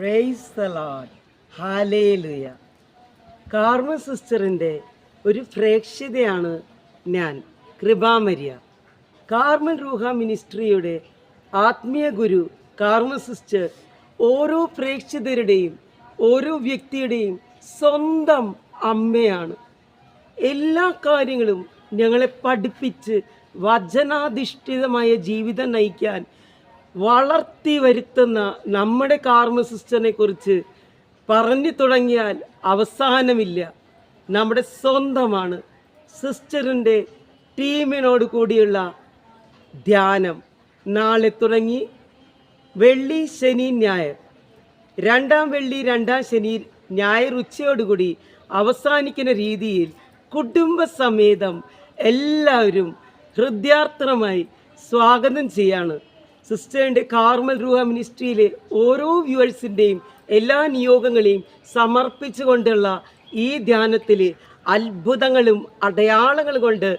Price the lord hallelujah കാർമ സിസ്റ്ററിന്റെ ഒരു പ്രേക്ഷിതയാണ് ഞാൻ കൃപാമരിയ. കാർമൽ റൂഹ മിനിസ്ട്രിയുടെ ആത്മീയ ഗുരു കാർമ സിസ്റ്റർ ഓരോ പ്രേക്ഷിതരുടെയും ഓരോ വ്യക്തിയുടെയും സ്വന്തം അമ്മയാണ്. എല്ലാ കാര്യങ്ങളും ഞങ്ങളെ പഠിപ്പിച്ച് വചനാധിഷ്ഠിതമായ ജീവിതം നയിക്കാൻ വളർത്തി വരുത്തുന്ന നമ്മുടെ കാർമ സിസ്റ്ററിനെ കുറിച്ച് പറഞ്ഞു തുടങ്ങിയാൽ അവസാനമില്ല. നമ്മുടെ സ്വന്തമാണ് സിസ്റ്ററിന്റെ ടീമിനോട് കൂടിയുള്ള ധ്യാനം. നാളെ തുടങ്ങി വെള്ളി ശനി ഞായർ. രണ്ടാം വെള്ളി രണ്ടാം ശനി ഞായർ ഉച്ചയോടുകൂടി അവസാനിക്കുന്ന രീതിയിൽ കുടുംബസമേതം എല്ലാവരും ഹൃദയാർത്ഥമായി സ്വാഗതം ചെയ്യാണ്. സിസ്റ്ററിന്റെ കാർമൽ രൂഹ മിനിസ്ട്രിയിലെ ഓരോ വ്യൂവേഴ്സിന്റെയും എല്ലാ നിയോഗങ്ങളെയും സമർപ്പിച്ചുകൊണ്ടുള്ള ഈ ധ്യാനത്തിൽ അത്ഭുതങ്ങളും അടയാളങ്ങൾ കൊണ്ട്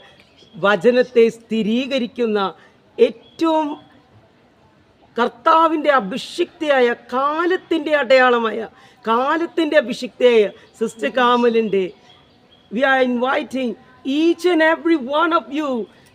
വചനത്തെ സ്ഥിരീകരിക്കുന്ന ഏറ്റവും കർത്താവിന്റെ അഭിഷിക്തയായ കാലത്തിന്റെ അടയാളമായ കാലത്തിന്റെ അഭിഷിക്തയായ sister കാമലിന്റെ we are inviting each and every one of you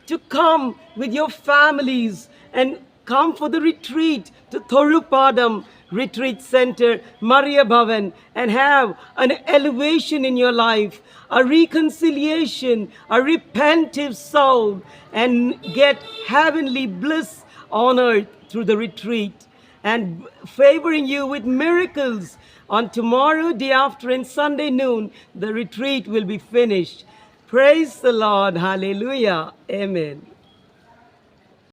to come with your families and come for the retreat to Thorupadam Retreat Center, Maria Bhavan, and have an elevation in your life, a reconciliation, a repentive soul, and get heavenly bliss on earth through the retreat and favoring you with miracles. On tomorrow, day after, and Sunday noon, the retreat will be finished. Praise the Lord. Hallelujah. Amen.